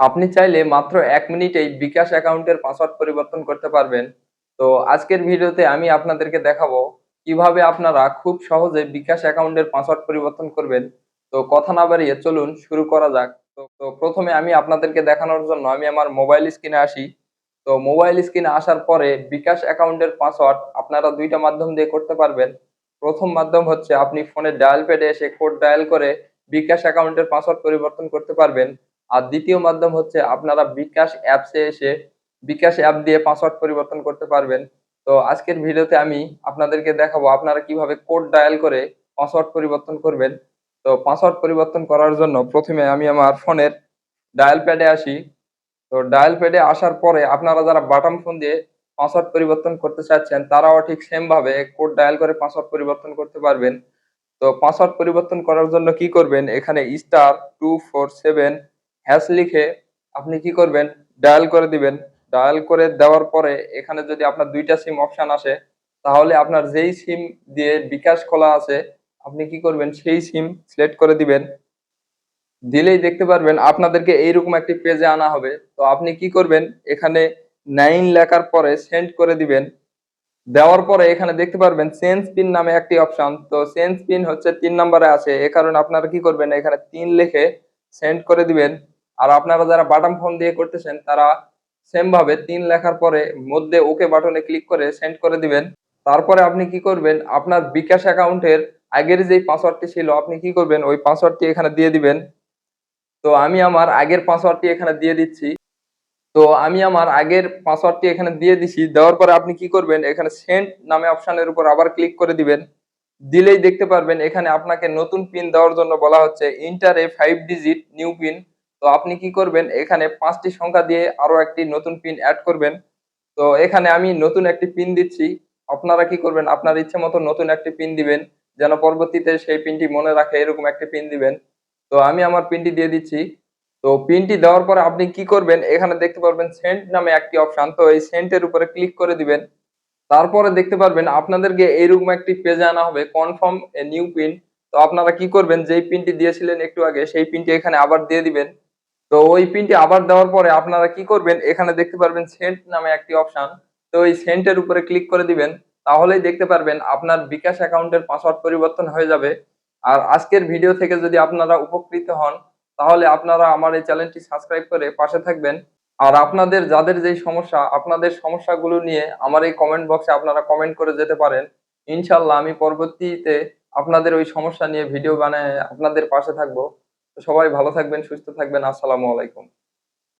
আপনি চাইলে মাত্র এক মিনিটেই বিকাশ অ্যাকাউন্টের পাসওয়ার্ড পরিবর্তন করতে পারবেন। তো আজকের ভিডিওতে আমি আপনাদেরকে দেখাবো কীভাবে আপনারা খুব সহজে বিকাশ অ্যাকাউন্টের পাসওয়ার্ড পরিবর্তন করবেন। তো কথা না বাড়িয়ে চলুন শুরু করা যাক। তো তো প্রথমে আমি আপনাদেরকে দেখানোর জন্য আমি আমার মোবাইল স্ক্রিনে আসি। তো মোবাইল স্ক্রিনে আসার পরে বিকাশ অ্যাকাউন্টের পাসওয়ার্ড আপনারা দুইটা মাধ্যম দিয়ে করতে পারবেন। প্রথম মাধ্যম হচ্ছে আপনি ফোনের ডায়াল প্যাডে এসে কোড ডায়াল করে বিকাশ অ্যাকাউন্টের পাসওয়ার্ড পরিবর্তন করতে পারবেন। আর দ্বিতীয় মাধ্যম হচ্ছে আপনারা বিকাশ অ্যাপসে এসে বিকাশ অ্যাপ দিয়ে পাসওয়ার্ড পরিবর্তন করতে পারবেন। তো আজকের ভিডিওতে আমি আপনাদেরকে দেখাবো আপনারা কীভাবে কোড ডায়াল করে পাসওয়ার্ড পরিবর্তন করবেন। তো পাসওয়ার্ড পরিবর্তন করার জন্য প্রথমে আমি আমার ফোনের ডায়াল প্যাডে আসি। তো ডায়াল প্যাডে আসার পরে আপনারা যারা বাটন ফোন দিয়ে পাসওয়ার্ড পরিবর্তন করতে চাচ্ছেন, তারাও ঠিক সেম ভাবে কোড ডায়াল করে পাসওয়ার্ড পরিবর্তন করতে পারবেন। তো পাসওয়ার্ড পরিবর্তন করার জন্য কি করবেন? এখানে star two four seven hash লিখে আপনি কি করবেন? ডায়াল করে দিবেন। ডায়াল করে দেওয়ার পরে এখানে যদি আপনার দুইটা সিম অপশন আসে, তাহলে আপনার যেই সিম দিয়ে বিকাশ খোলা আছে, আপনি কি করবেন? সেই সিম সিলেক্ট করে দিবেন। দিলেই দেখতে পারবেন আপনাদেরকে এইরকম একটি পেজে আনা হবে। তো আপনি কি করবেন? এখানে নাইন লেখার পরে সেন্ড করে দিবেন। দেওয়ার পরে এখানে দেখতে পারবেন চেঞ্জ পিন নামে একটি অপশন তো চেঞ্জ পিন হচ্ছে তিন নম্বরে আছে। এ কারণে আপনারা কি করবেন? এখানে তিন লিখে সেন্ড করে দিবেন। আর আপনারা যারা বাটন ফোন দিয়ে করতেছেন, তারা সেম ভাবে তিন লেখার পরে মধ্যে ওকে বাটনে ক্লিক করে সেন্ড করে দিবেন। তারপরে আপনি কি করবেন? আপনার বিকাশ অ্যাকাউন্টের আগের যেই পাসওয়ার্ডটি ছিল, আপনি কি করবেন? ওই পাসওয়ার্ডটি এখানে দিয়ে দিবেন। তো আমি আমার আগের পাসওয়ার্ডটি এখানে দিয়ে দিচ্ছি। তো আমি আমার আগের পাসওয়ার্ডটি এখানে দিয়ে দিছি। দেওয়ার পরে আপনি কি করবেন? এখানে সেন্ড নামে অপশানের উপর আবার ক্লিক করে দিবেন। দিলেই দেখতে পারবেন, এখানে আপনাকে নতুন পিন দেওয়ার জন্য বলা হচ্ছে enter a five digit new pin তো আপনি কি করবেন, এখানে পাঁচটি সংখ্যা দিয়ে আরও একটি নতুন পিন অ্যাড করবেন। তো এখানে আমি নতুন একটি পিন দিচ্ছি। আপনারা কি করবেন, আপনার ইচ্ছে মতো নতুন একটি পিন দিবেন, যেন পরবর্তীতে সেই পিনটি মনে রাখে এরকম একটি পিন দিবেন। তো আমি আমার পিনটি দিয়ে দিচ্ছি। তো পিনটি দেওয়ার পরে আপনি কি করবেন, এখানে দেখতে পারবেন সেন্ট নামে একটি অপশন তো এই সেন্টের উপরে ক্লিক করে দিবেন। তারপরে দেখতে পারবেন আপনাদেরকে এইরকম একটি পেজে আনা হবে কনফার্ম এ নিউ পিন তো আপনারা কি করবেন, যেই পিনটি দিয়েছিলেন একটু আগে, সেই পিনটি এখানে আবার দিয়ে দিবেন। তো ওই পিনটি আবার দেওয়ার পরে আপনারা কি করবেন, এখানে দেখতে পারবেন সেন্ট নামে একটি অপশন তো এই সেন্টের উপরে ক্লিক করে দিবেন, তাহলেই দেখতে পারবেন আপনার বিকাশ অ্যাকাউন্টের পাসওয়ার্ড পরিবর্তন হয়ে যাবে। আর আজকের ভিডিও থেকে যদি আপনারা উপকৃত হন, তাহলে আপনারা আমার এই চ্যানেলটি সাবস্ক্রাইব করে পাশে থাকবেন। আর আপনাদের যাদের যেই সমস্যা, আপনাদের সমস্যাগুলো নিয়ে আমার এই কমেন্ট বক্সে আপনারা কমেন্ট করে যেতে পারেন। ইনশাল্লাহ আমি পরবর্তীতে আপনাদের ওই সমস্যা নিয়ে ভিডিও বানায় আপনাদের পাশে থাকব। সবাই ভালো থাকবেন, সুস্থ থাকবেন। আসসালামু আলাইকুম।